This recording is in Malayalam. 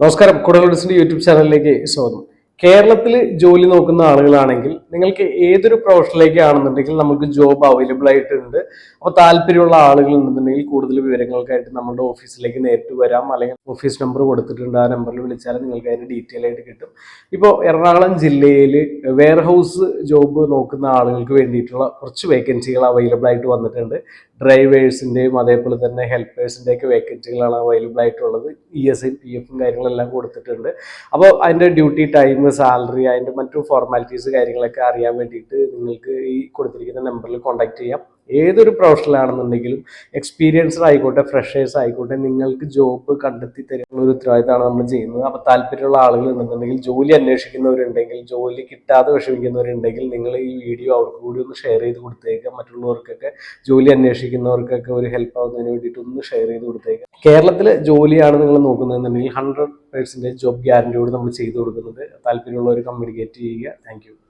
നമസ്കാരം. കുടലോഡിസിന്റെ യൂട്യൂബ് ചാനലിലേക്ക് സ്വാഗതം. കേരളത്തിൽ ജോലി നോക്കുന്ന ആളുകളാണെങ്കിൽ നിങ്ങൾക്ക് ഏതൊരു പ്രൊഫഷനിലേക്ക് ആണെന്നുണ്ടെങ്കിൽ നമുക്ക് ജോബ് അവൈലബിൾ ആയിട്ടുണ്ട്. അപ്പോൾ താല്പര്യമുള്ള ആളുകൾ ഉണ്ടെന്നുണ്ടെങ്കിൽ കൂടുതൽ വിവരങ്ങൾക്കായിട്ട് നമ്മുടെ ഓഫീസിലേക്ക് നേരിട്ട് വരാം. അല്ലെങ്കിൽ ഓഫീസ് നമ്പർ കൊടുത്തിട്ടുണ്ട്. ആ നമ്പറിൽ വിളിച്ചാൽ നിങ്ങൾക്ക് അതിന് ഡീറ്റെയിൽ ആയിട്ട് കിട്ടും. ഇപ്പോൾ എറണാകുളം ജില്ലയിൽ വെയർഹൗസ് ജോബ് നോക്കുന്ന ആളുകൾക്ക് വേണ്ടിയിട്ടുള്ള കുറച്ച് വേക്കൻസികൾ അവൈലബിൾ ആയിട്ട് വന്നിട്ടുണ്ട്. ഡ്രൈവേഴ്സിന്റെയും അതേപോലെ തന്നെ ഹെൽപ്പേഴ്സിന്റെ ഒക്കെ വേക്കൻസികളാണ് അവൈലബിൾ ആയിട്ടുള്ളത്. ഇ എസ് ഐ പി എഫും കാര്യങ്ങളെല്ലാം കൊടുത്തിട്ടുണ്ട്. അപ്പോൾ അതിന്റെ ഡ്യൂട്ടി ടൈം സാലറി അതിന്റെ മറ്റു ഫോർമാലിറ്റീസ് കാര്യങ്ങളൊക്കെ അറിയാൻ വേണ്ടിയിട്ട് നിങ്ങൾക്ക് ഈ കൊടുത്തിരിക്കുന്ന നമ്പറിൽ കോൺടാക്ട് ചെയ്യാം. ഏതൊരു പ്രൊഫഷണലാണെന്നുണ്ടെങ്കിലും എക്സ്പീരിയൻസ്ഡ് ആയിക്കോട്ടെ ഫ്രഷേഴ്സ് ആയിക്കോട്ടെ നിങ്ങൾക്ക് ജോബ് കണ്ടെത്തി തരുന്ന ഒരു ഉത്തരവാദിത്തമാണ് നമ്മൾ ചെയ്യുന്നത്. അപ്പോൾ താല്പര്യമുള്ള ആളുകൾ ഉണ്ടെന്നുണ്ടെങ്കിൽ ജോലി അന്വേഷിക്കുന്നവരുണ്ടെങ്കിൽ ജോലി കിട്ടാതെ വിഷമിക്കുന്നവരുണ്ടെങ്കിൽ നിങ്ങൾ ഈ വീഡിയോ അവർക്ക് കൂടി ഒന്ന് ഷെയർ ചെയ്ത് കൊടുത്തേക്കാം മറ്റുള്ളവർക്കൊക്കെ ജോലി അന്വേഷിക്കുന്നവർക്കൊക്കെ ഒരു ഹെൽപ്പ് ആവുന്നതിന് വേണ്ടിയിട്ട് ഒന്ന് ഷെയർ ചെയ്ത് കൊടുത്തേക്കാം കേരളത്തിൽ ജോലിയാണ് നിങ്ങൾ നോക്കുന്നതെന്നുണ്ടെങ്കിൽ ഹൺഡ്രഡ് പെർസെന്റേജ് ജോബ് ഗ്യാരണ്ടിയോട് നമ്മൾ ചെയ്തു കൊടുക്കുന്നത്. താല്പര്യമുള്ളവർ കമ്മ്യൂണിക്കേറ്റ് ചെയ്യുക. താങ്ക്